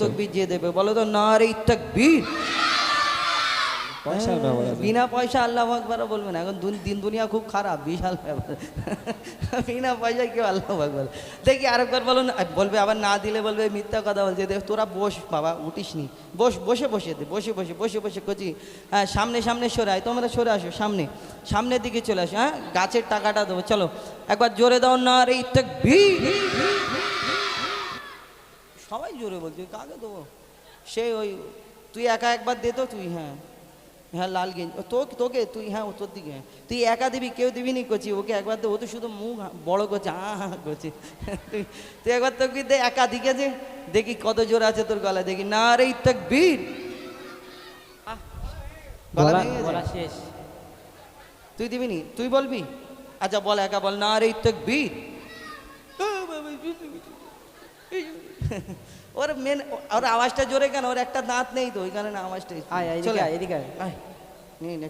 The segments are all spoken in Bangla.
তকবির যে দেবে। বলো তো না রে তকবীর? পয়সার ব্যাপার আছে। বিনা পয়সা আল্লাহ আকবার বলবে না। এখন দিন দুনিয়া খুব খারাপ বিশাল ব্যাপার। বিনা পয়সায় কেউ আল্লাহ আকবার। দেখি আরেকবার বলুন বলবে আবার না দিলে বলবে মিথ্যা কথা বলছে। দেখ তোরা বস বাবা উঠিস নি বস বসে বসে দে বসে বসে বসে বসে কচি। হ্যাঁ সামনে সামনে সরে আয়। তোমরা সরে আসো সামনে। সামনের দিকে চলে আসো হ্যাঁ? গাছের টাকাটা দেবো। চলো একবার জোরে দাও না রে তকবীর। সবাই জোরে বলছে কাকে দেবো? সে ওই তুই একা একবার দে তো তুই হ্যাঁ হ্যাঁ লাল গেঞ্জ। ও তোকে তোকে তুই হ্যাঁ তোর দিকে হ্যাঁ। তুই একা দিবি কেউ দিবি নি? করছি ওকে একবার দে ও তো শুধু মুখ হা- বড় করছে হা হা করছে। তুই তুই একবার তোকে দে একা দিকে যে দেখি কত জোর আছে তোর গলায় দেখি। না রে গেছে? বলা শেষ। তুই দিবি নি? তুই বলবি? আচ্ছা বল একা বল। না রে তকবীর ওর মেন ওর আওয়াজটা জোরে কেন? ওর একটা দাঁত নেই তো ওই কারণে আওয়াজটা চলে এদিকে আয়। নিয়ে নে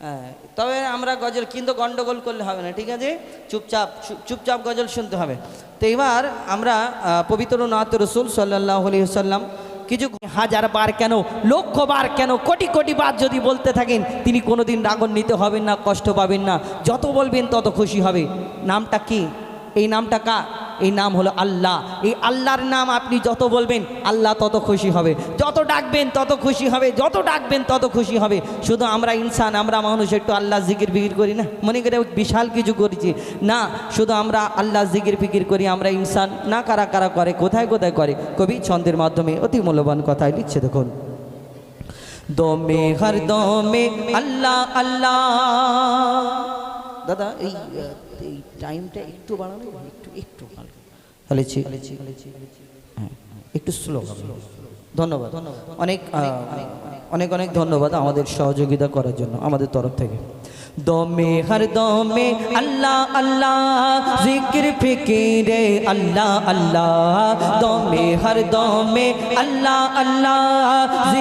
হ্যাঁ তবে আমরা গজল কিন্তু গন্ডগোল করলে হবে না ঠিক আছে? চুপচাপ চুপ- চুপচাপ গজল শুনতে হবে। তো এবার আমরা পবিত্র নাত রসুল সাল্লাহ সাল্লাম কিছু হাজার বার কেন লক্ষ বার কেন কোটি কোটি বার যদি বলতে থাকেন তিনি কোনোদিন রাগান্বিত হবেন না কষ্ট পাবেন না যত বলবেন তত খুশি হবে। নামটা কি? এই নামটা কা এই নাম হলো আল্লাহ। এই আল্লাহর নাম আপনি যত বলবেন, আল্লাহ তত খুশি হবে। যত ডাকবেন, তত খুশি হবে। যত ডাকবেন, তত খুশি হবে। শুধু আমরা ইনসান, আমরা মানুষ, একটু আল্লাহ জিকির ফিকির করি না? মনে করে বিশাল কিছু করেছি। না, শুধু আমরা আল্লাহ জিকির ফিকির করি, আমরা ইনসান। না, কারা কারা করে, কোথায় কোথায় করে? কবি ছন্দের মাধ্যমে অতি মূল্যবান কথায় লিখছে, দেখুন। দমে, হর দমে, আল্লাহ আল্লাহ। দাদা, এই টাইমটা একটু বাড়ানো? একটু একটু হলেছি হ্যাঁ, একটু স্লো ধন্যবাদ। অনেক অনেক অনেক ধন্যবাদ আমাদের সহযোগিতা করার জন্য আমাদের তরফ থেকে। দমে হর দমে আল্লাহ আল্লাহ জিকির ফিকিরে আল্লাহ আল্লাহ। দমে হর দমে আল্লাহ আল্লাহ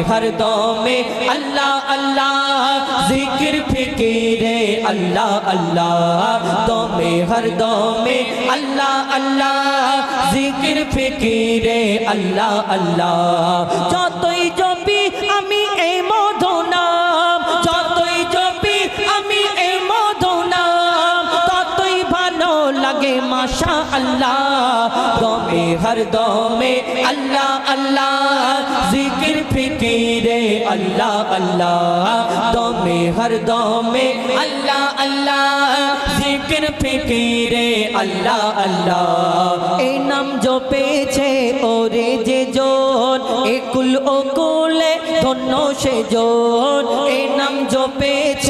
দমে হর দমে আল্লাহ আল্লাহ। জিকির, ফিকিরে, আল্লাহ আল্লাহ। দমে হর দমে আল্লাহ আল্লাহ। জিকির, ফিকিরে, আল্লাহ আল্লাহ। যতই জপি আমি লাগে মাশা আল্লাহ দমে, হর দমে, আল্লাহ আল্লাহ, জিকির, ফিকিরে, আল্লাহ আল্লাহ, দমে, হর দমে, আল্লাহ আল্লাহ, জিকির, ফিকিরে, আল্লাহ আল্লাহ। এই নাম জপেছে ওরে যে জন একুল ও কুলে ধন্য সে জন, এই নাম জপেছে ওরে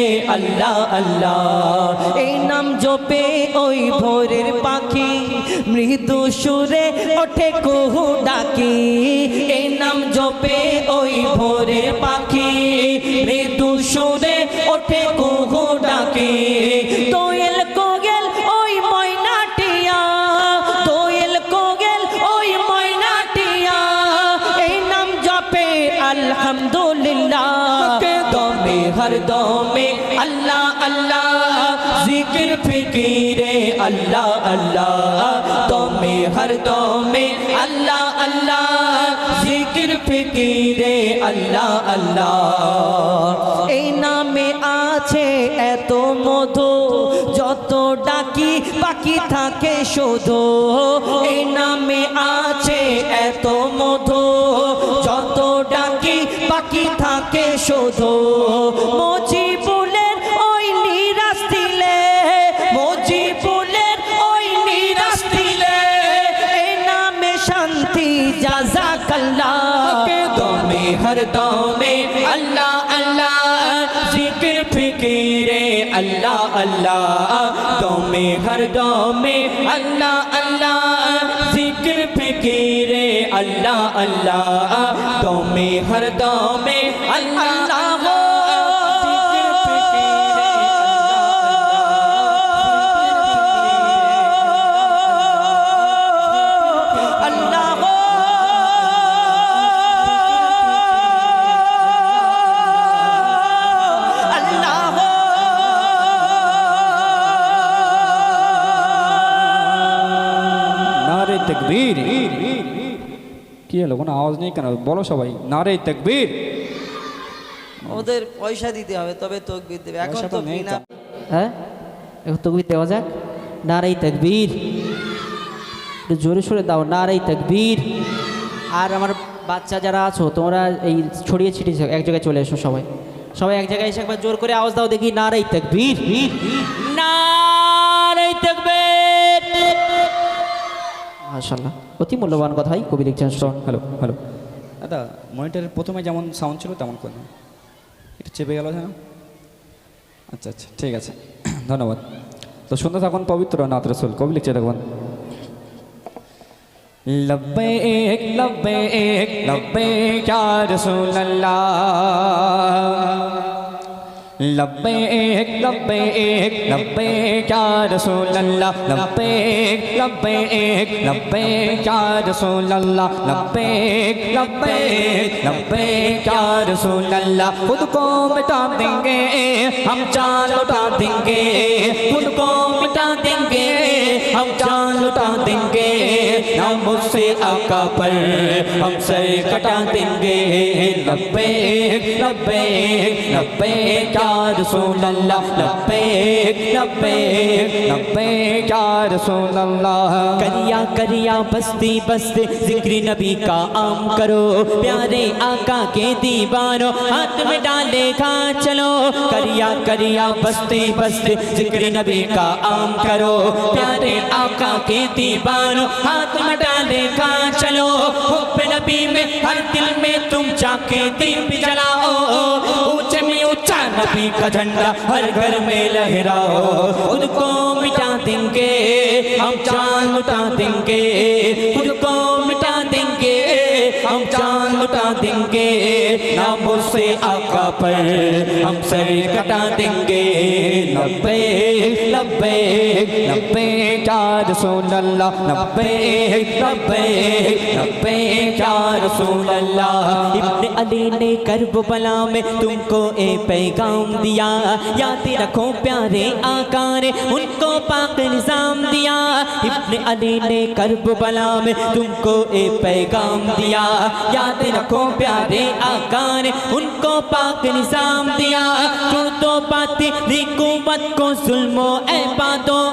আল্লাহ আল্লাহ। এই নাম জপে ওই ভোরের পাখি, মৃদু সুরে ওঠে কুহু ডাকি। এই নাম জপে ওই ভোরের পাখি, মৃদু সুরে ওঠে কুহু দমে হর দমে আল্লাহ আল্লাহ জিকির ফিকিরে আল্লাহ আল্লাহ দমে হর দমে আল্লাহ আল্লাহ জিকির ফিকিরে আল্লাহ আল্লাহ এই নামে আছে এত মধু যত ডাকি বাকি থাকে শুধু এই নামে আছে এত মধু শোধো মজিবুলের ওই নিরাশ দিলে, মজিবুলের ওই নিরাশ দিলে এই নামে শান্তি জাজা কাল্লা দমে, হর দমে, আল্লাহ আল্লাহ। জিকির, ফিকিরে, আল্লাহ আল্লাহ। দমে, হর দমে, আল্লাহ আল্লাহ। ذکر پہ گیرے اللہ اللہ تو میں ہر دو میں اللہ তকবীর। কি হলো কোনো আওয়াজ নেই কেন? বলো সবাই। নারে তকবীর। ওদের পয়সা দিতে হবে তবে তকবির দেবে। এখন তো বিনা হ্যাঁ? এখন তকবির দেওয়া যাক। নারাই তকবীর। একটু জোরে সোরে দাও। নারাই তকবীর। আর আমার বাচ্চা যারা আছো তোমরা এই ছড়িয়ে ছিটিয়ে এক জায়গায় চলে এসো সবাই। সবাই এক জায়গায় এসে একবার জোর করে আওয়াজ দাও দেখি। নারাই তকবীর। নারাই মাশাআল্লাহ। অতি মূল্যবান কথাই কবি লিখছেন শোন হ্যালো হ্যালো। দাদা মনিটরের প্রথমে যেমন সাউন্ড ছিল তেমন করে। একটু চেপে গেল যেন। আচ্ছা আচ্ছা ঠিক আছে। ধন্যবাদ। তো শুনতে থাকুন পবিত্র নাথ রসুল। কবি লিখছে দেখুন। লব্বে এক لبيك لبيك لبيك يا رسول الله لبيك لبيك لبيك يا رسول الله لبيك لبيك لبيك يا رسول الله خود کو مٹا دیں گے ہم جان لوٹا دیں گے خود کو مٹا دیں گے ہم جان لوٹا دیں گے مجھ سے آقا پر ہم سر کٹا دیں گے۔ لبے لبے لبے، یا رسول اللہ۔ لبے لبے لبے، یا رسول اللہ۔ کریا کریا، بستی بستی، ذکر نبی کا عام کرو۔ پیارے آقا کے دیوانوں ہاتھ میں ڈالے گا چلو۔ کریا کریا، بستی بستی، ذکر نبی کا عام کرو۔ پیارے آقا کے دیوانوں ہاتھ میں ڈالے گا چلو دیکھا کا چلو، حب نبی میں ہر دل میں تم جا کے دیپ جلاؤ۔ اونچے میں اونچا نبی کا جھنڈا ہر گھر میں لہراؤ۔ ان کو مٹا دیں گے، ہم چاند اٹا دیں گے۔ ان کو ہم اس سے آقا پر ہم سر کٹا دیں گے۔ نبے نبے نبے، چار رسول اللہ۔ نبے نبے نبے، چار رسول اللہ۔ ابن علی نے کرب بلا میں تم کو اے پیغام دیا۔ یاد رکھو پیارے آقا نے ان کو پاک نظام دیا۔ ابن علی نے کرب بلا میں تم کو اے پیغام دیا۔ یاد رکھو پیارے آقا نے ان کو پاک نظام دیا۔ چڑتوں پاتی رکوبت کو ظلم و احبادوں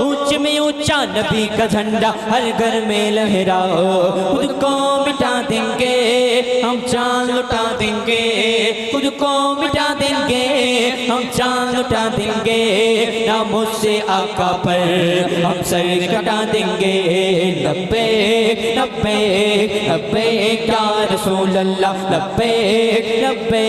اوچ میں اونچا نبی کا جھنڈا، ہر گھر میں لہراؤ خود کو مٹا دیں گے۔ ہم چاند لٹا دیں گے، خود کو مٹا دیں گے۔ ہم چاند لٹا دیں گے نام سے آقا پر ہم سر کٹا دیں گے۔ لبے لبے لبے کیا رسول اللہ لبے لبے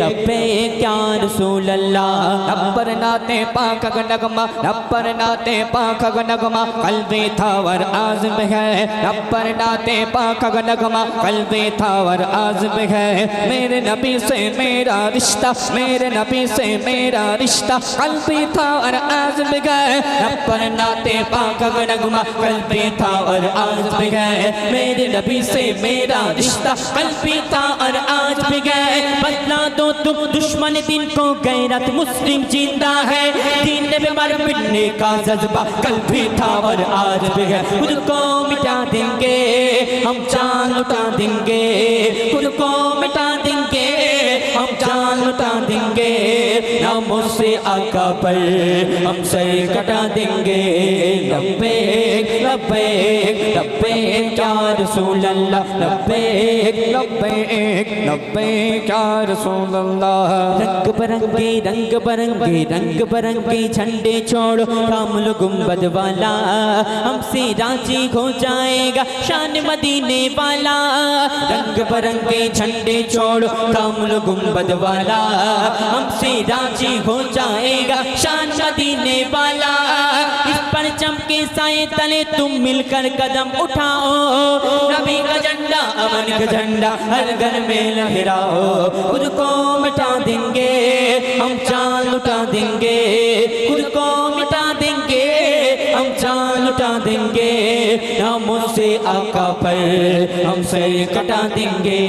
لبے کیا رسول اللہ۔ نبر ناتے پاک نغمہ، نبر ناتے پاک نغمہ۔ قلبی تھاور عازم ہے، نبر ناتے پاک نغمہ۔ قلبی تھا تھاور پر ہے۔ میرے نبی سے میرا رشتہ، میرے نبی سے میرا رشتہ۔ قلبی تھا اور عازم گئے رب پر ناتے پاک اگر نگمہ قلبی تھا اور عازم ہے۔ میرے نبی سے میرا رشتہ، قلبی تھا اور عازم گئے بدلا دو تم دشمن دن کو غیرت مسلم جیندہ ہے۔ دین نے بیمار پڑھنے کا جذبہ قلبی تھا اور عازم ہے۔ خود کو مٹا دیں گے؟ ہم چاند اٹھا دیں گے۔ खुद को मिटा देंगे हम जान लुटा देंगे گیا مجھ سے آقا پر ہم سر کٹا دیں گے۔ لبیک لبیک لبیک کیا رسول اللہ۔ لبیک لبیک لبیک کیا رسول اللہ۔ رنگ برنگی رنگ برنگی رنگ برنگی جھنڈے چھوڑو۔ کامل گمبد والا ہم سے راضی ہو جائے گا، شان مدینے والا۔ رنگ برنگی جھنڈے چھوڑو۔ کامل گمبد والا ہم سے راضی چاچی ہو جائے گا، شان مدینے والا۔ اس پر چمکے سائے تلے تم مل کر قدم اٹھاؤ۔ نبی کا جنڈا امن کا جھنڈا، ہر گھر میں لہراؤ۔ خود کو مٹا دیں گے، ہم چاند اٹھا دیں گے۔ ہم ان سے آقا پر ہم سے کٹا دیں گے۔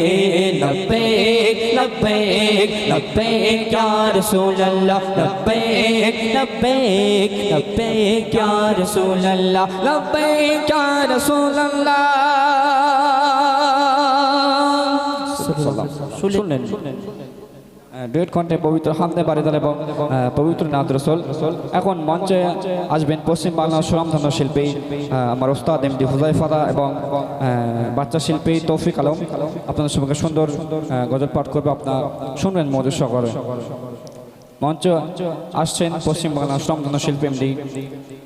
لبیک لبیک لبیک، یا رسول اللہ، لبیک لبیک لبیک، یا رسول اللہ، لبیک، یا رسول اللہ۔ سنن ডুয়েট কণ্ঠে পবিত্র হামতে বারিদাল এবং পবিত্র নাথ রসল। এখন মঞ্চে আসবেন পশ্চিমবাংলার সুরামধন্য শিল্পী আমার ওস্তাদ এমডি হুজাইফাদা এবং বাচ্চা শিল্পী তৌফিক আলম। আপনাদের সঙ্গে সুন্দর গজল পাঠ করবে। আপনার শুনবেন মধুর সকলে মঞ্চ আসছেন পশ্চিমবাংলার সুরামধন্য শিল্পী এমডি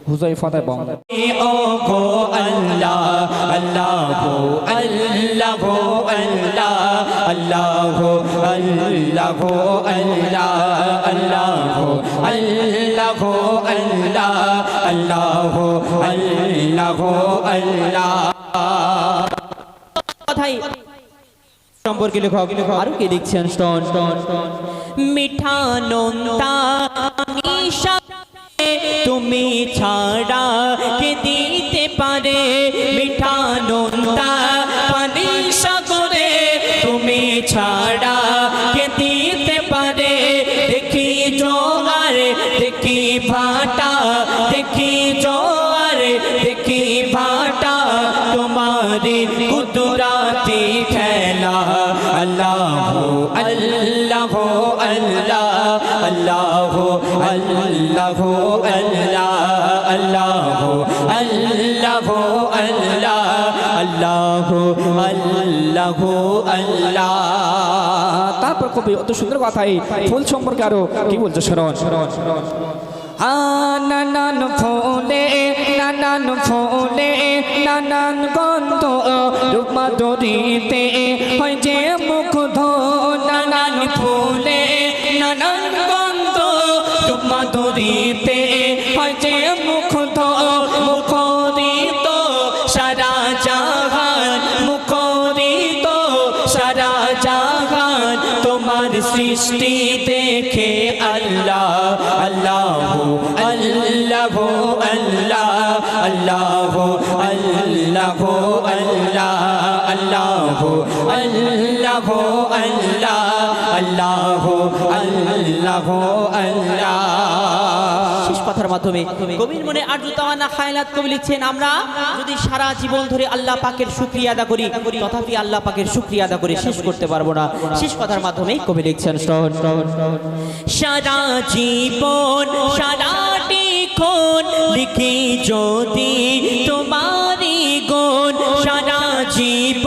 হুজাইফাদা এবং আল্লাহ আল্লাহ আল্লাহ اللہ اللہ اللہ اللہ اللہ اللہ اللہ اللہ সম্পর্কে লেখক আরও কে লিখছেন? স্টন স্টন মিঠা তুমি ছাড়া কে দিতে পারে? মিঠা ছাড়া কে দিতে পারে? দেখি জোয়ার, দেখি ভাটা, দেখি জোয়ার, দেখি ভাটা। তোমারি কুদরাতি খেলা, আল্লাহ আল্লাহ আল্লাহ আল্লাহ আল্লাহ আল্লাহ আল্লাহ আল্লাহ আল্লাহ আল্লাহ আল্লাহ আল্লাহ। কবি অত সুন্দর কথাই ফুল সম্পর্কে আরও কি বলছে শরণ শরণ নানান ফুলে নানান ফুলে, নানান হয় যে মুগ্ধ। নানান ফুলে, নানান সৃষ্টি দেখে আল্লাহ আল্লাহ আল্লাহ আল্লাহ আল্লাহ আল্লাহ আল্লাহ আল্লাহ আল্লাহ আল্লাহ আল্লাহ আল্লাহ আল্লাহ। কথার মাধ্যমে। কবির মনে আর্যতাওয়ানা খায়লাত কবি লিখছেন আমরা যদি সারা জীবন ধরে আল্লাহ পাকের শুকরিয়া আদা করি তথাপি আল্লাহ পাকের শুকরিয়া আদা করে শেষ করতে পারব না। শেষ কথার মাধ্যমে কবি লিখছেন শ্রবণ, শ্রবণ। সারা জীবন সারাটি ক্ষণ লিখি যদি তোমারি গুণ। সারা জীবন